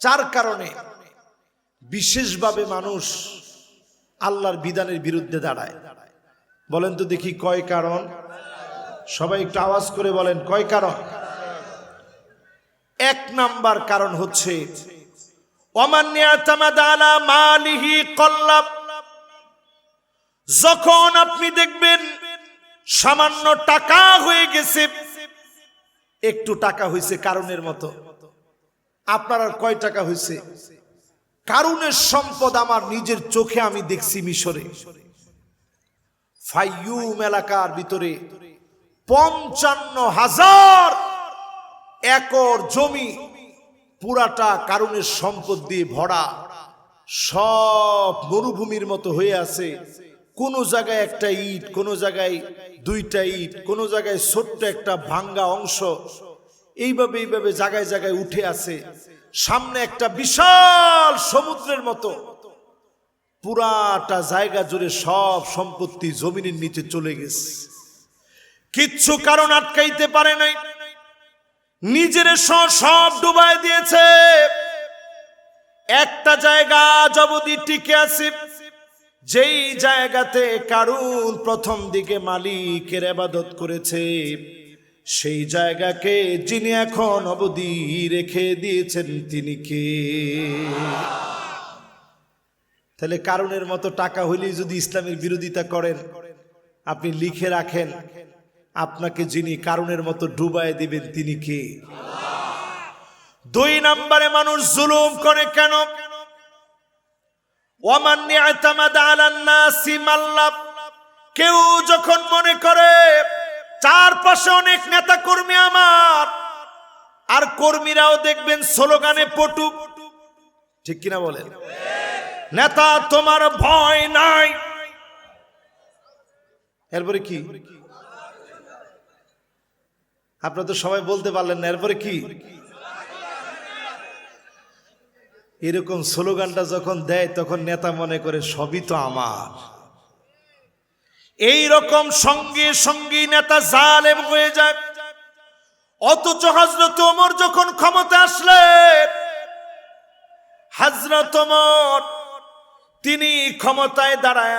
চার কারণে বিশেষভাবে মানুষ আল্লাহর বিধানের বিরুদ্ধে দাঁড়ায়। বলেন তো দেখি কয় কারণ? সবাই একটু আওয়াজ করে বলেন, কয় কারণ? এক নাম্বার কারণ হচ্ছে যখন আপনি দেখবেন সামান্য টাকা হয়ে গেছে, একটু টাকা হয়েছে কারণের মতো। আপনার আর কয় টাকা হয়েছে? কারণের সম্পদ আমার নিজের চোখে আমি দেখছি মিশরে। ফাইয়ুম এলাকার ভিতরে পঞ্চান্ন হাজার একর জমি পুরাটা কারণের সম্পদ দিয়ে ভরা। সব মরুভূমির মতো হয়ে আছে। কোন জায়গায় একটা ইট, কোন জায়গায় দুইটা ইট, কোন জায়গায় ছোট্ট একটা ভাঙ্গা অংশ। এইভাবে এইভাবে জায়গায় জায়গায় উঠে আছে। সামনে একটা বিশাল সমুদ্রের মতো। পুরাটা জায়গা জুড়ে সব সম্পত্তি জমিনের নিচে চলে গেছে। কিচ্ছু কারণ আটকাইতে পারে নাই। নিজের সব ডুবাই দিয়েছে। একটা জায়গা জবদি টিকে আছে। যেই জায়গাতে কারুন প্রথম দিকে মালিকের আবাদত করেছে। সেই জায়গাকে যিনি এখন অবধি রেখে দিয়েছেন, তিনি কে? তাহলে কারণের মতো টাকা হইলেই যদি ইসলামের বিরোধিতা করেন, আপনি লিখে রাখেন, আপনাকে যিনি কারণের মতো ডুবায় দিবেন, তিনি কে? দুই নম্বরে মানুষ জুলুম করে কেন? কেউ যখন মনে করে চারপাশে অনেক নেতা কর্মী আমার। আর কর্মীরাও দেখবেন স্লোগানে পটু। ঠিক কিনা বলেন? নেতা, তোমার ভয় নাই। এরপরে কি? আপনারা তো সবাই বলতে পারলেন না, এরপরে কি? এরকম স্লোগানটা যখন দেয়, তখন নেতা মনে করে, সবই তো আমার। এই রকম সঙ্গে সঙ্গী নেতা জালেম হয়ে যায়। অথচ হজরত ওমর যখন ক্ষমতা আসলে হজরত ওমর, তিনি ক্ষমতায় দাঁড়ায়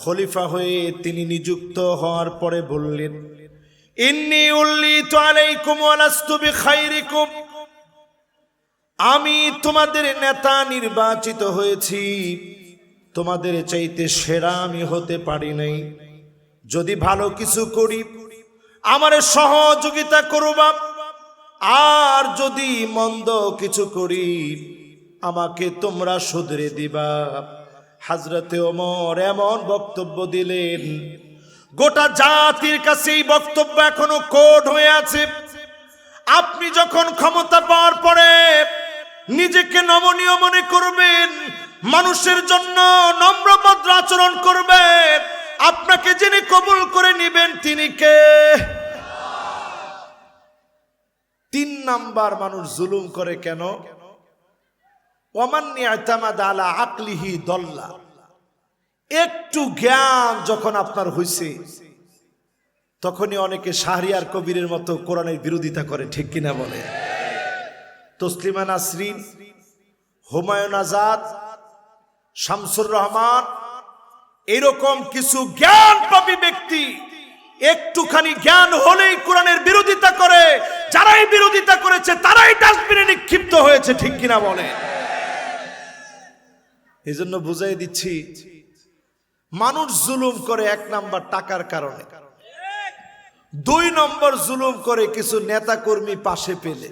খলিফা হয়ে তিনি নিযুক্ত হওয়ার পরে বললেন, ইন্নি উল্লিত আলাইকুম ওয়ালাস্তু বিখাইরিকুম। আমি তোমাদের নেতা নির্বাচিত হয়েছি। তোমাদের চাইতে সেরা আমি হতে পারি নাই। যদি ভালো কিছু করি, আমার সহযোগিতা করবা। আর যদি মন্দ কিছু করি, আমাকে তোমরা শুধরে দিবা। হাজরতে ওমর এমন বক্তব্য দিলেন, গোটা জাতির কাছে এই বক্তব্য এখনও কোড হয়ে আছে। আপনি যখন ক্ষমতা পাওয়ার পরে নিজেকে নমনীয় মনে করবেন মানুষের জন্য নম্রভদ্র আচরণ করবেন আপনাকে যিনি কবুল করে নিবেন, তিনি কে? তিন নাম্বার মানুষ জুলুম করে কেন? আলা আকলিহি একটু জ্ঞান যখন আপনার হইছে, তখনই অনেকে শাহরিয়ার কবিরের মতো কোরআনের বিরোধিতা করে, ঠিক কিনা বলে? তসলিমা নাসরিন, হুমায়ুন আজাদ শামসুর রহমান, এরকম কিছু জ্ঞান পাপী ব্যক্তি একটুখানি জ্ঞান হলেই কোরআনের বিরোধিতা করে, যারাই বিরোধিতা করেছে তারাই ডাস্টবিনে নিক্ষিপ্ত হয়েছে, ঠিক কিনা বলে? এই জন্য বুঝাই দিচ্ছি, মানুষ জুলুম করে এক নাম্বার টাকার কারণে, দুই নম্বর জুলুম করে কিছু নেতা কর্মী পাশে পেলে,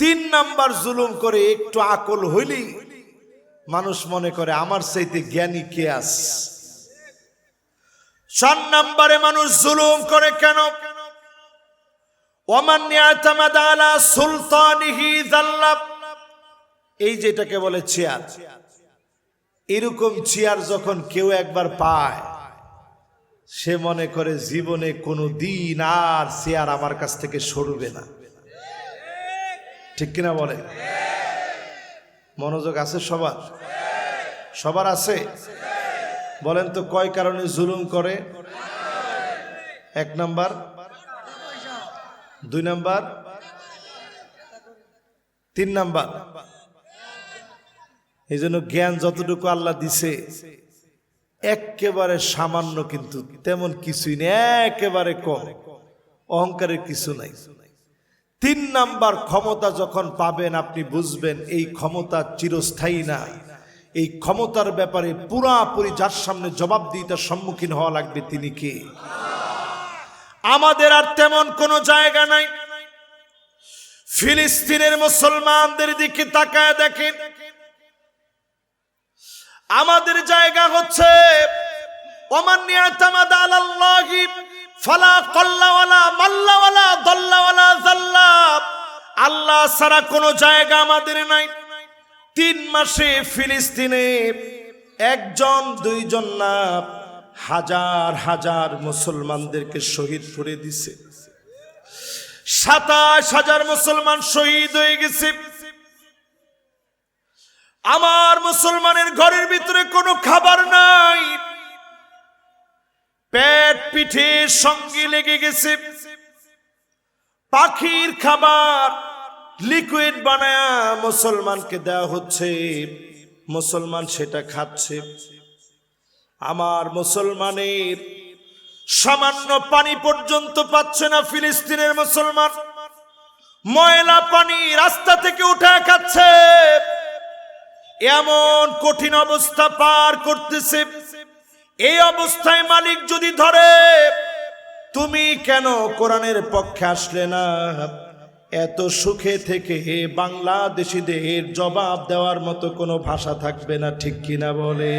তিন নাম্বার জুলুম করে একটু আকল হইলেই মানুষ মনে করে, আমার চাইতে জ্ঞানী কে আস চার নাম্বারে মানুষ জুলুম করে কেন? এই যেটাকে বলে চেয়ার। এরকম চেয়ার যখন কেউ একবার পায়, সে মনে করে, জীবনে কোনো দিন আর চেয়ার আমার কাছ থেকে সরবে না। ঠিক কিনা বলে? মনোযোগ আছে সবার? সবার আছে? বলেন তো, কয় কারণে জুলুম করে? এক নাম্বার। দুই নাম্বার। তিন নাম্বার। এই জন্য জ্ঞান যতটুকু আল্লাহ দিছে, একেবারে সামান্য কিন্তু তেমন কিছুই নেই, একেবারে কম। অহংকারের কিছু নাই। তিন নাম্বার ক্ষমতা যখন পাবেন, আপনি বুঝবেন এই ক্ষমতা চিরস্থায়ী না। এই ক্ষমতার ব্যাপারে পুরাপুরি যার সামনে জবাব জবাবদিহিতার সম্মুখীন হওয়া লাগবে তিনি কে? আমাদের আর তেমন কোনো জায়গা নাই। ফিলিস্তিনের মুসলমানদের দিকে তাকায় দেখেন। আমাদের জায়গা হচ্ছে অমান্য আলাল্লাহি ফালা কল্লাওয়ালা, মাল্লাওয়ালা, দল্লাওয়ালা জাল্লা আল্লাহ ছাড়া কোনো জায়গা আমাদের নাই। তিন মাসে ফিলিস্তিনে একজন, দুইজন না, হাজার হাজার মুসলমানদেরকে শহীদ করে দিছে। সাতাশ হাজার মুসলমান শহীদ হয়ে গেছে। আমার মুসলমানের ঘরের ভিতরে কোনো খাবার নাই। পেট পিঠে সঙ্গে লেগে গেছে। পাখির খাবার লিকুইড বানায়া মুসলমানকে দেওয়া হচ্ছে। মুসলমান সেটা খাচ্ছে। আমার মুসলমানের সামান্য পানি পর্যন্ত পাচ্ছে না ফিলিস্তিনের মুসলমান। ময়লা পানি রাস্তা থেকে উঠে খাচ্ছে। এমন কঠিন অবস্থা পার করতেছে। এই অবস্থায় মালিক যদি ধরে, তুমি কেন কোরআনের পক্ষে আসলে না? এত সুখে থেকে বাংলাদেশিদের জবাব দেওয়ার মতো কোনো ভাষা থাকবে না, ঠিক কিনা বলে?